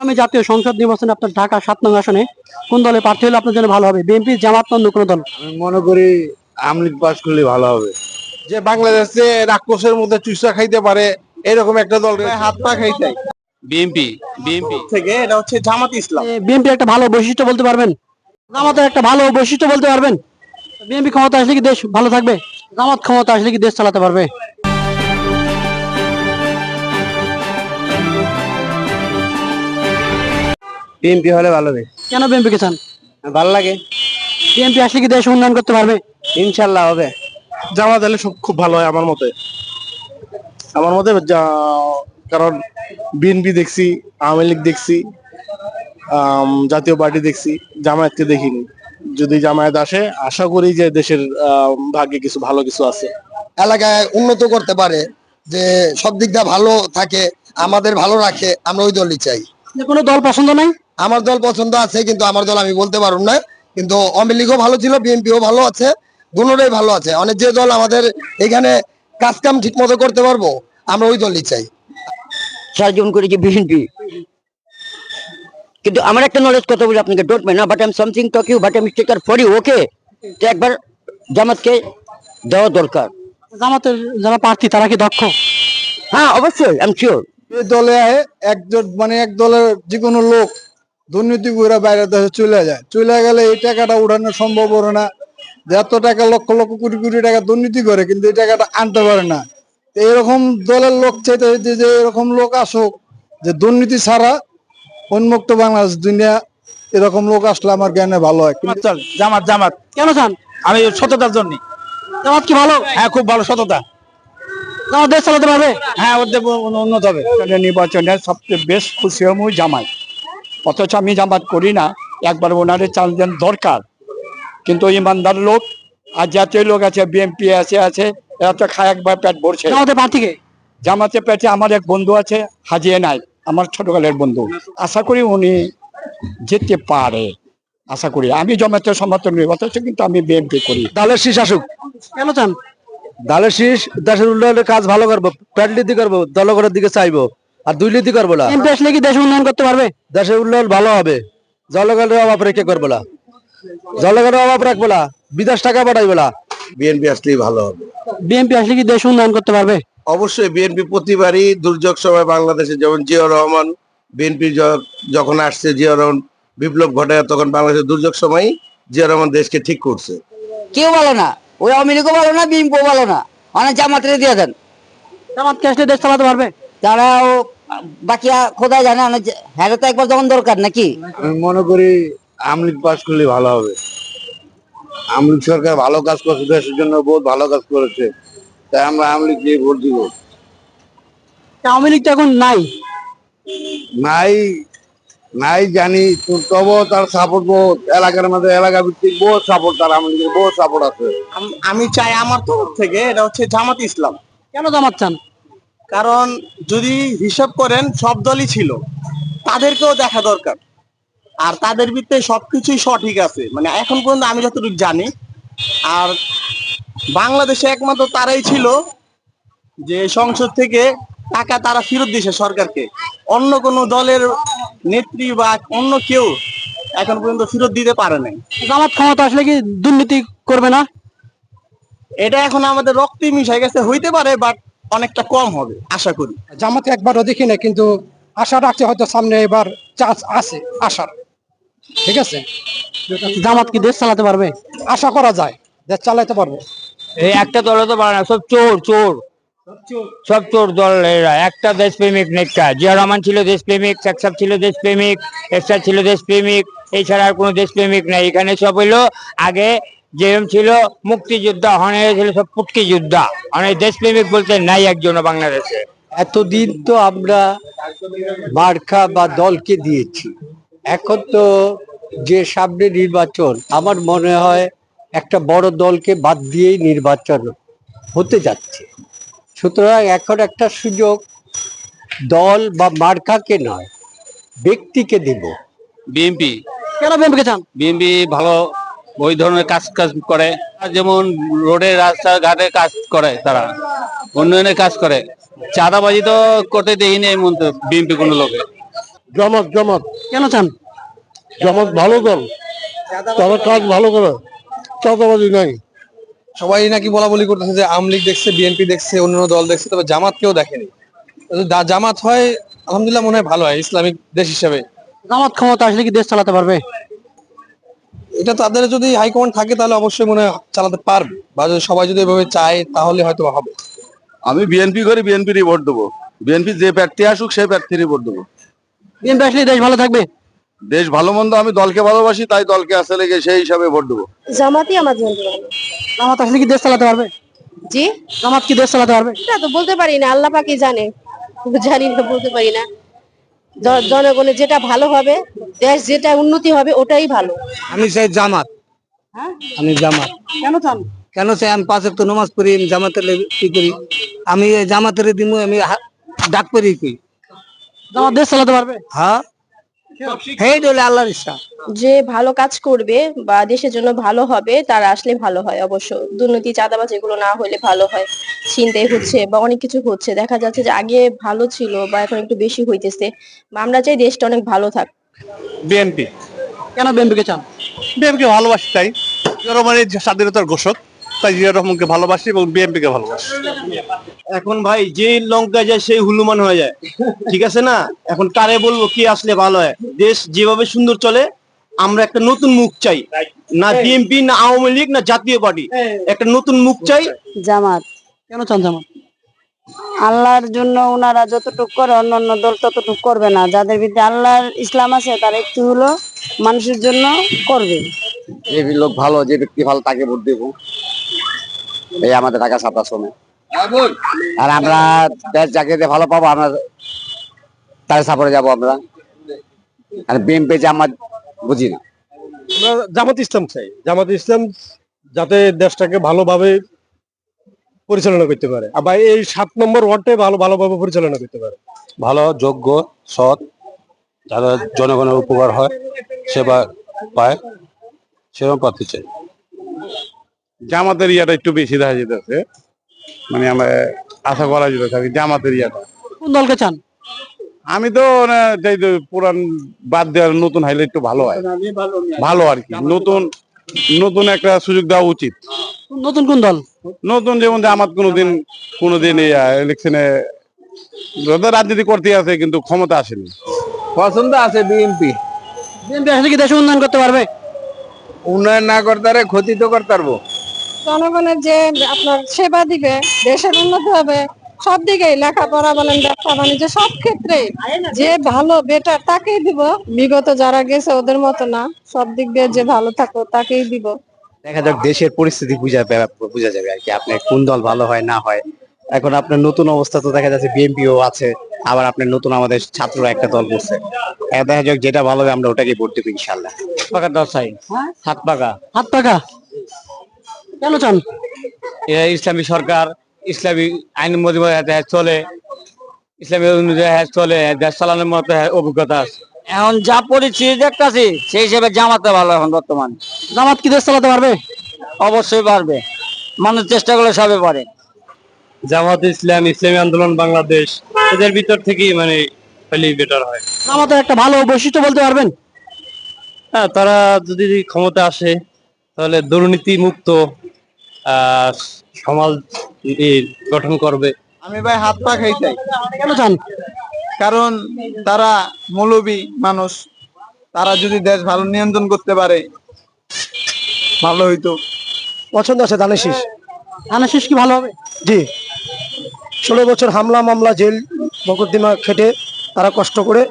আমি জাতীয় সংসদ নির্বাচনে আপনার ঢাকা সাত নং আসনে কোন দলে প্রার্থী হলে আপনার জন্য ভালো হবে? বিএনপি জামাত অন্য কোনো দল? আমি মনে করি আমলিগ পাস করলে ভালো হবে। যে বাংলাদেশে রাক্ষসের মধ্যে চুষা খাইতে পারে এরকম একটা দল হাত পা খাইতে। BNP BNP. থেকে এটা হচ্ছে জামাত ইসলাম। বিএনপি একটা ভালো বৈশিষ্ট্য বলতে পারবেন? জামাতের একটা ভালো বৈশিষ্ট্য বলতে পারবেন? বিএনপি ক্ষমতা আসলে কি দেশ ভালো থাকবে? জামাত ক্ষমতা আসলে কি দেশ চালাতে পারবে? বিএনপি হলে ভালো হবে কেন বিএনপি কে চান? ভালো লাগে। বিএনপি আসলে কি দেশ উন্নয়ন করতে পারবে? ইনশাল্লাহ হবে। জামাত হলে সব খুব ভালো হয় আমার মতে। আমার মতে কারণ বিএনপি দেখছি আওয়ামী লীগ দেখছি জাতীয় পার্টি দেখছি জামায়াতকে দেখিনি। যদি জামায়াত আসে আশা করি যে দেশের ভাগ্যে কিছু ভালো কিছু আছে। এলাকায় উন্নত করতে পারে যে সব দিক দিয়ে ভালো থাকে আমাদের ভালো রাখে আমরা ওই দলই চাই। যে কোনো দল পছন্দ নাই? আমার দল পছন্দ আছে কিন্তু আমার দল আমি বলতে পারব না। কিন্তু আওয়ামী লীগও ভালো ছিল বিএনপিও ভালো আছে দুটোটাই ভালো আছে। অনেক যে দল আমাদের এখানে কাজ কাম ঠিক মতো করতে পারব আমরা ওই দলই চাই। জীবন করেছি বিএনপি। কিন্তু আমার একটা নলেজ কথা বলি আপনাকে ডোট মাই না but I something talk you but I mistake for you okay তো একবার জামাতকে দেওয়া দরকার। জামাতের যারা প্রার্থী তারা কি দক্ষ? হ্যাঁ অবশ্যই আই এম শিওর এই দলে একজন মানে এক দলের যে কোনো লোক দুর্নীতি করে বাইরে দেশে চলে যায়। চলে গেলে এই টাকাটা উঠানো সম্ভব হবে না। যে এত টাকা লক্ষ লক্ষ কোটি কোটি টাকা দুর্নীতি করে কিন্তু এই টাকাটা আনতে পারে না। এরকম দলের লোক চাইতে হইতে যে এরকম লোক আসুক যে দুর্নীতি ছাড়া উন্মুক্ত বাংলাদেশ দুনিয়া এরকম লোক আসলে আমার জ্ঞানে ভালো হয়। কিন্তু জামাত জামাত। কেন চান? আমি সততার জন্য। জামাত কি ভালো? হ্যাঁ খুব ভালো সততা। জামাত দেশ চালাতে পারবে? হ্যাঁ ওদের উন্নত হবে। নির্বাচনে সবচেয়ে বেশ খুশি ওই জামাই অথচ আমি জামাত করি না একবার ওনারে চাল দেন দরকার। কিন্তু ইমানদার লোক আর জাতীয় লোক আছে বিএনপি আছে আছে এরা তো খায় একবার পেট ভরছে। জামাতে পেটে আমার এক বন্ধু আছে হাজিয়ে নাই আমার ছোটকালের বন্ধু। আশা করি উনি যেতে পারে আশা করি। আমি জমাতে সমর্থন করি অথচ কিন্তু আমি বিএনপি করি। দলের শীষ আসুক। কেন চান? দলের শীষ দেশের উন্নয়নের কাজ ভালো করব প্যাট নীতি করব দলগরের দিকে চাইব। আর দুর্নীতি করব না। বিএনপি আসলে কি দেশ উন্নয়ন করতে পারবে? দেশের উন্নয়ন ভালো হবে। জনগণের অভাব রেখে করব না। জনগণের অভাব রাখব না। বিদেশ টাকা পাঠাইবো না। বিএনপি আসলেই ভালো হবে। বিএনপি আসলে কি দেশ উন্নয়ন করতে পারবে? অবশ্যই বিএনপি প্রতিবারই দুর্যোগ সময় বাংলাদেশে যেমন জিয়াউর রহমান বিএনপি যখন আসছে জিয়াউর রহমান বিপ্লব ঘটায় তখন বাংলাদেশের দুর্যোগ সময় জিয়াউর রহমান দেশকে ঠিক করছে। কেউ ভালো না। ওই আওয়ামী লীগও ভালো না বিএনপিও ভালো না। অনেক জামাতের দিয়ে দেন। জামাতকে আসলে দেশ চালাতে পারবে? তারাও বাকি খোদাই জানে না হ্যাঁ তো একবার যখন দরকার নাকি? আমি মনে করি আমলিগ পাস করলে ভালো হবে। আমলিগ সরকার ভালো কাজ করছে দেশের জন্য বহুত ভালো কাজ করেছে। তাই আমরা আমলিগ দিয়ে ভোট দিব। আওয়ামী লীগ তো এখন নাই? নাই নাই জানি তো তবুও তার সাপোর্ট বহুত। এলাকার মধ্যে এলাকা ভিত্তিক বহুত সাপোর্ট তার আমলিগের বহুত সাপোর্ট আছে। আমি চাই আমার তরফ থেকে এটা হচ্ছে জামাত ইসলাম। কেন জামাত চান? কারণ যদি হিসাব করেন সব দলই ছিল। তাদেরকেও দেখা দরকার। আর তাদের ভিতরে সবকিছুই সঠিক আছে। মানে এখন পর্যন্ত আমি যতটুকু জানি আর বাংলাদেশে একমাত্র তারাই ছিল যে সংসদ থেকে টাকা তারা ফেরত দিয়েছে সরকারকে। অন্য কোনো দলের নেত্রী বা অন্য কেউ এখন পর্যন্ত ফেরত দিতে পারে নাই। জামাত ক্ষমতা আসলে কি দুর্নীতি করবে না? এটা এখন আমাদের রক্তে মিশে গেছে। হইতে পারে বাট অনেকটা কম হবে আশা করি। জামাতে একবারও দেখি না কিন্তু আশা রাখছে হয়তো সামনে এবার চান্স আছে আশার। ঠিক আছে? জামাত কি দেশ চালাতে পারবে? আশা করা যায় দেশ চালাতে পারব। এই একটা দলে তো পারে না সব চোর চোর। সব চোর দল এরা একটা দেশপ্রেমিক নেতা জিয়া রহমান ছিল দেশপ্রেমিক শেখসাব ছিল দেশপ্রেমিক এরশাদ ছিল দেশপ্রেমিক এছাড়া আর কোনো দেশপ্রেমিক নাই। এখানে সব হইল আগে যেরকম ছিল মুক্তিযোদ্ধা হনে ছিল সব পুটকি যোদ্ধা অনেক দেশপ্রেমিক বলতে নাই একজন বাংলাদেশে। এতদিন তো আমরা মার্কা বা দলকে দিয়েছি। এখন তো যে সামনে নির্বাচন আমার মনে হয় একটা বড় দলকে বাদ দিয়েই নির্বাচন হতে যাচ্ছে। সুতরাং এখন একটা সুযোগ দল বা মার্কাকে নয় ব্যক্তিকে দেব। বিএনপি। কেন বিএনপি চান? বিএনপি ভালো ওই ধরনের কাজ কাজ করে। যেমন রোডের রাস্তাঘাটে কাজ করে তারা উন্নয়নের কাজ করে। চাঁদাবাজি তো করতে দেখিনি এই মন্ত্র বিএনপি কোনো লোকে। জামাত জামাত। কেন চান? জামাত ভালো দল। তারা কাজ ভালো করে। চাঁদাবাজি নাই। সবাই নাকি বলা বলি করতেছে যে আওয়ামী লীগ দেখছে বিএনপি দেখছে অন্যান্য দল দেখছে তবে জামাত কেউ দেখেনি। যদি জামাত হয় আলহামদুলিল্লাহ মনে হয় ভালো হয় ইসলামিক দেশ হিসাবে। জামাত ক্ষমতা আসলে কি দেশ চালাতে পারবে? এটা তাদের যদি হাইকমান্ড থাকে তাহলে অবশ্যই মনে চালাতে পারবে। বা যদি সবাই যদি এভাবে চায় তাহলে হয়তো হবে। আমি বিএনপি করি বিএনপিরই ভোট দেবো। বিএনপি যে প্রার্থী আসুক সেই প্রার্থীরই ভোট দেবো। বিএনপি আসলে দেশ ভালো থাকবে? দেশ ভালো মন্দ আমি দলকে ভালোবাসি তাই দলকে আসলে সেই হিসাবে ভোট দেবো। জামাতই আমার জামাত আসলে কি দেশ চালাতে পারবে? জি? জামাত কি দেশ চালাতে পারবে? এটা তো বলতে পারি না আল্লাহ পাকি জানে। জানি না বলতে পারি না। জনগণের যেটা ভালো হবে দেশ যেটা উন্নতি হবে ওটাই ভালো। আমি চাই জামাত। হ্যাঁ? আমি জামাত। কেন চান? কেন চাই? আমি পাঁচ একটু নমাজ পড়ি আমি জামাতের কি করি? আমি জামাতের দিমু আমি ডাক পড়ি কি জামাত দেশ চালাতে পারবে? হ্যাঁ? হেই আল্লাহর ইচ্ছা যে ভালো কাজ করবে বা দেশের জন্য ভালো হবে তারা আসলে ভালো হয় অবশ্য। দুর্নীতি চাঁদাবাজ এগুলো না হলে ভালো হয়। চিন্তাই হচ্ছে বা অনেক কিছু হচ্ছে। দেখা যাচ্ছে যে আগে ভালো ছিল বা এখন একটু বেশি হইতেছে। বা আমরা চাই দেশটা অনেক ভালো থাক। বিএনপি। কেন বিএনপি কে চান? বিএনপি ভালোবাসি তাই। রহমানের স্বাধীনতার ঘোষক। তাই জিয়া রহমানকে ভালোবাসি এবং বিএনপিকে ভালোবাসি। এখন ভাই যে লঙ্কা যায় সেই হুলুমান হয়ে যায়। ঠিক আছে না? এখন কারে বলব কি আসলে ভালো হয়? দেশ যেভাবে সুন্দর চলে আমরা একটা নতুন মুখ চাই। না বিএনপি না আওয়ামী লীগ না জাতীয় পার্টি। একটা নতুন মুখ চাই। জামাত। কেন চান জামাত? আল্লাহর জন্য ওনারা যতটুকু করে অন্য অন্য দল ততটুকু করবে না। যাদের ভিতরে আল্লাহর ইসলাম আছে তারা একটু হলো মানুষের জন্য করবে। যে লোক ভালো যে ব্যক্তি ভালো তাকে ভোট দেবো। এই আমাদের ঢাকা সাতাশ শোনে আর আমরা দেশ যাকে ভালো পাবো আমরা তার সাপোর্টে যাব আমরা। আর বিএমপি যে আমার বুঝি না। জামাত ইসলাম চাই। জামাত ইসলাম যাতে দেশটাকে ভালোভাবে পরিচালনা করতে পারে। আবার এই সাত নম্বর ওয়ার্ডটাই ভালো ভালোভাবে পরিচালনা করতে পারে। ভালো যোগ্য সৎ যারা জনগণের উপকার হয় সেবা পায় সেরকম প্রার্থী চাই। জামাতের ইয়াটা একটু বেশি দেখা যেতেছে মানে আমরা আশা করা যেতে থাকি জামাতের ইয়াটা। কোন দলকে চান? আমি তো না, চাই তো পুরান বাদ দেওয়ার নতুন হাইলে একটু ভালো হয়। ভালো আর কি নতুন নতুন একটা সুযোগ দেওয়া উচিত। নতুন কোন দল? নতুন যেমন আমার কোনোদিন কোনোদিন ইলেকশনে রাজনীতি করতে আছে কিন্তু ক্ষমতা আসেনি। পছন্দ আছে বিএনপি। বিএনপি আসলে কি দেশ উন্নয়ন করতে পারবে? উন্নয়ন না করতে পারে ক্ষতি তো করতে পারব। জনগণের যে আপনার সেবা দিবে দেশের উন্নতি হবে সব দিকেই লেখাপড়া বলেন ব্যবসা বাণিজ্য সব ক্ষেত্রে যে ভালো বেটার তাকেই দিব। বিগত যারা গেছে ওদের মতো না সব দিক দিয়ে যে ভালো থাকো তাকেই দিব। দেখা যাক দেশের পরিস্থিতি বুঝা বোঝা যাবে আর কি আপনার কোন দল ভালো হয় না হয়। এখন আপনার নতুন অবস্থা তো দেখা যাচ্ছে বিএনপিও আছে আবার আপনার নতুন আমাদের ছাত্ররা একটা দল করছে। দেখা যাক যেটা ভালো হবে আমরা ওটাকে ভোট দেবো ইনশাল্লাহ পাকা দল চাই। হাত পাকা হাত টাকা কেন চান? ইসলামী সরকার ইসলামী আইন মধ্যে চলে ইসলামী অনুযায়ী চলে দেশ চালানোর মতো অভিজ্ঞতা আছে। এখন যা পরিস্থিতি দেখতেছি সেই হিসেবে জামাতে ভালো এখন বর্তমান। জামাত কি দেশ চালাতে পারবে? অবশ্যই পারবে। মানুষ চেষ্টা করলে সবে পারে। জামাত ইসলাম ইসলামী আন্দোলন বাংলাদেশ এদের ভিতর থেকেই মানে বেটার হয়। জামাতের একটা ভালো বৈশিষ্ট্য বলতে পারবেন? হ্যাঁ তারা যদি ক্ষমতা আসে তাহলে দুর্নীতি মুক্ত আহ, সমাজ গঠন করবে। আমি ভাই হাত পা খাই চাই। কেন চান? কারণ তারা মৌলবী মানুষ। তারা যদি দেশ ভালো নিয়ন্ত্রণ করতে পারে ভালো হইতো। পছন্দ আছে ধানের শীষ ধানের শেষ কি ভালো হবে? জি। ষোলো বছর হামলা মামলা জেল মকদ্দিমা খেটে তারা কষ্ট করে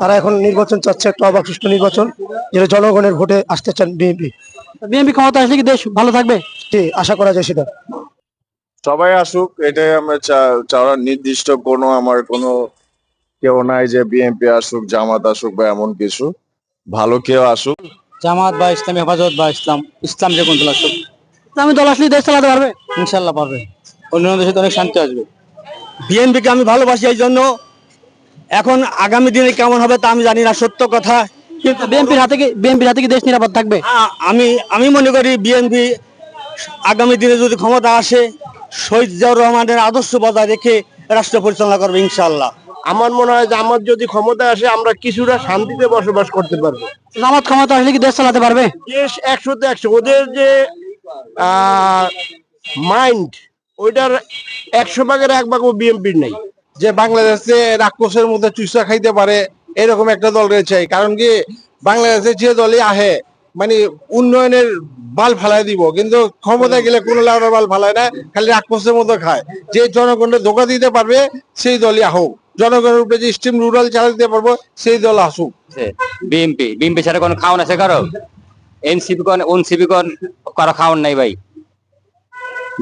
তারা এখন নির্বাচন চাচ্ছে একটা অবাক সুষ্ঠু নির্বাচন যেটা জনগণের ভোটে আসতে চান বিএনপি। বিএনপি ক্ষমতা আসলে কি দেশ ভালো থাকবে? জি আশা করা যায় সেটা। সবাই আসুক এটাই আমরা চা- চাওয়া নির্দিষ্ট কোনো আমার কোনো কেউ নাই যে বিএনপি আসুক জামাত আসুক বা এমন কিছু। ভালো কেউ আসুক। জামাত বা ইসলাম হেফাজত বা ইসলাম ইসলাম যে কোন দল আসুক। ইসলামী দল আসলে দেশ চালাতে পারবে? ইনশাল্লাহ পারবে। অন্যান্য দেশে তো অনেক শান্তি আসবে। বিএনপিকে আমি ভালোবাসি এই জন্য। এখন আগামী দিনে কেমন হবে তা আমি জানি না সত্য কথা। কিন্তু বিএনপির হাতে কি বিএনপির হাতে কি দেশ নিরাপদ থাকবে? আমি আমি মনে করি বিএনপি আগামী দিনে যদি ক্ষমতা আসে শহীদ জিয়াউর রহমানের আদর্শ বজায় রেখে রাষ্ট্র পরিচালনা করবে ইনশাল্লাহ আমার মনে হয় যে আমার যদি ক্ষমতায় আসে আমরা কিছুটা শান্তিতে বসবাস করতে পারব। জামাত ক্ষমতা আসলে কি দেশ চালাতে পারবে? দেশ একশোতে একশো। ওদের যে মাইন্ড ওইটার একশো ভাগের এক ভাগও বিএনপির নেই। যে বাংলাদেশে রাক্ষসের মধ্যে চুষা খাইতে পারে এরকম একটা দল রয়েছে। কারণ কি বাংলাদেশে যে দলই আহে মানে উন্নয়নের বাল ফালাই দিব কিন্তু ক্ষমতা গেলে কোনো লাউডার বাল ফালায় না খালি রাক্ষসের মতো খায়। যে জনগণকে ধোকা দিতে পারবে সেই দলই আহুক জনগণের উপরে যে স্টিম রুরাল চালা দিতে পারব সেই দল আসুক। বিএমপি বিএমপি ছাড়া কোনো খাওয়ান আছে কারও এনসিপি কোন এনসিপি কোন কারও খাওয়ান নাই ভাই।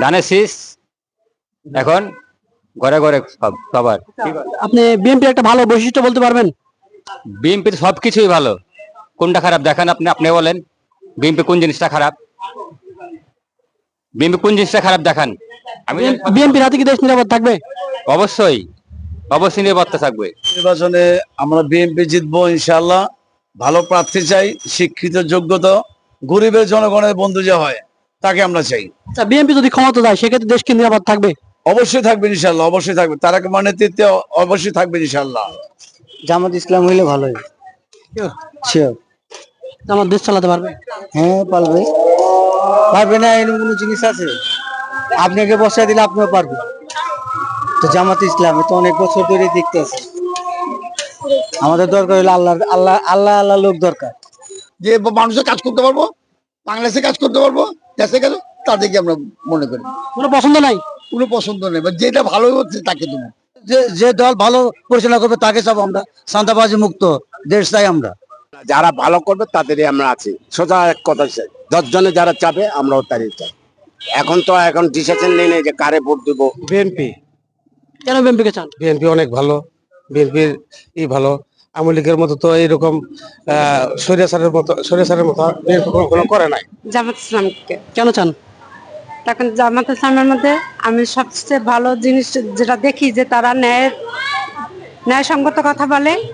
ধানের শীষ? এখন? ঘরে ঘরে সব- সবার। আপনি বিএনপি একটা ভালো বৈশিষ্ট্য বলতে পারবেন? বিএনপির সবকিছুই ভালো। কোনটা খারাপ দেখেন আপনি আপনি বলেন। বিএনপি কোন জিনিসটা খারাপ? বিএনপি কোন জিনিসটা খারাপ দেখান? আমি বিএনপির হাতে কি দেশ নিরাপদ থাকবে? অবশ্যই। অবশ্যই নিরাপত্তা থাকবে। নির্বাচনে আমরা বিএনপি জিতবো ইনশাল্লাহ ভালো প্রার্থী চাই শিক্ষিত যোগ্যতা গরিবের জনগণের বন্ধু যে হয় তাকে আমরা চাই। আচ্ছা বিএনপি যদি ক্ষমতা দেয় সেক্ষেত্রে দেশকে নিরাপদ থাকবে? অবশ্যই থাকবে ইনশাল্লাহ অবশ্যই থাকবে। তারা মানে নেতৃত্বে অবশ্যই থাকবে ইনশাল্লাহ জামাত ইসলাম হইলে ভালো শিওর জামাত দেশ চালাতে পারবে? হ্যাঁ পারবে। পারবে না এরকম কোনো জিনিস আছে? আপনাকে বসায় দিলে আপনিও পারবেন। তো জামাত ইসলাম তো অনেক বছর ধরে দেখতেছে আমাদের দরকার হলো আল্লাহ আল্লাহ আল্লাহ আল্লাহ লোক দরকার। যে মানুষের কাজ করতে পারব বাংলাদেশে কাজ করতে পারব দেশে কাজ তাদেরকে আমরা মনে করি। কোনো পছন্দ নাই? কোনো পছন্দ নেই বা যেটা ভালো হচ্ছে তাকে দেবো। যে যে দল ভালো পরিচালনা করবে তাকে চাবো আমরা। সান্তাবাজি মুক্ত দেশ চাই আমরা। যারা ভালো করবে তাদেরই আমরা আছি। সোজা এক কথা দশ জনে যারা চাবে আমরাও তারই চাই। এখন তো এখন ডিসিশন নেই নেই যে কারে ভোট দেবো। বিএনপি কেন বিএনপিকে চান? বিএনপি অনেক ভালো বিএনপির ই ভালো। আওয়ামী লীগের মতো তো এইরকম সরিয়াসারের মতো সরিয়াসারের মতো বিএনপি কোনো করে নাই। জামাত ইসলামকে কেন চান? তখন জামাত ইসলামের মধ্যে আমি সবচেয়ে ভালো জিনিস যেটা দেখি যে তারা ন্যায় ন্যায়সঙ্গত কথা বলে।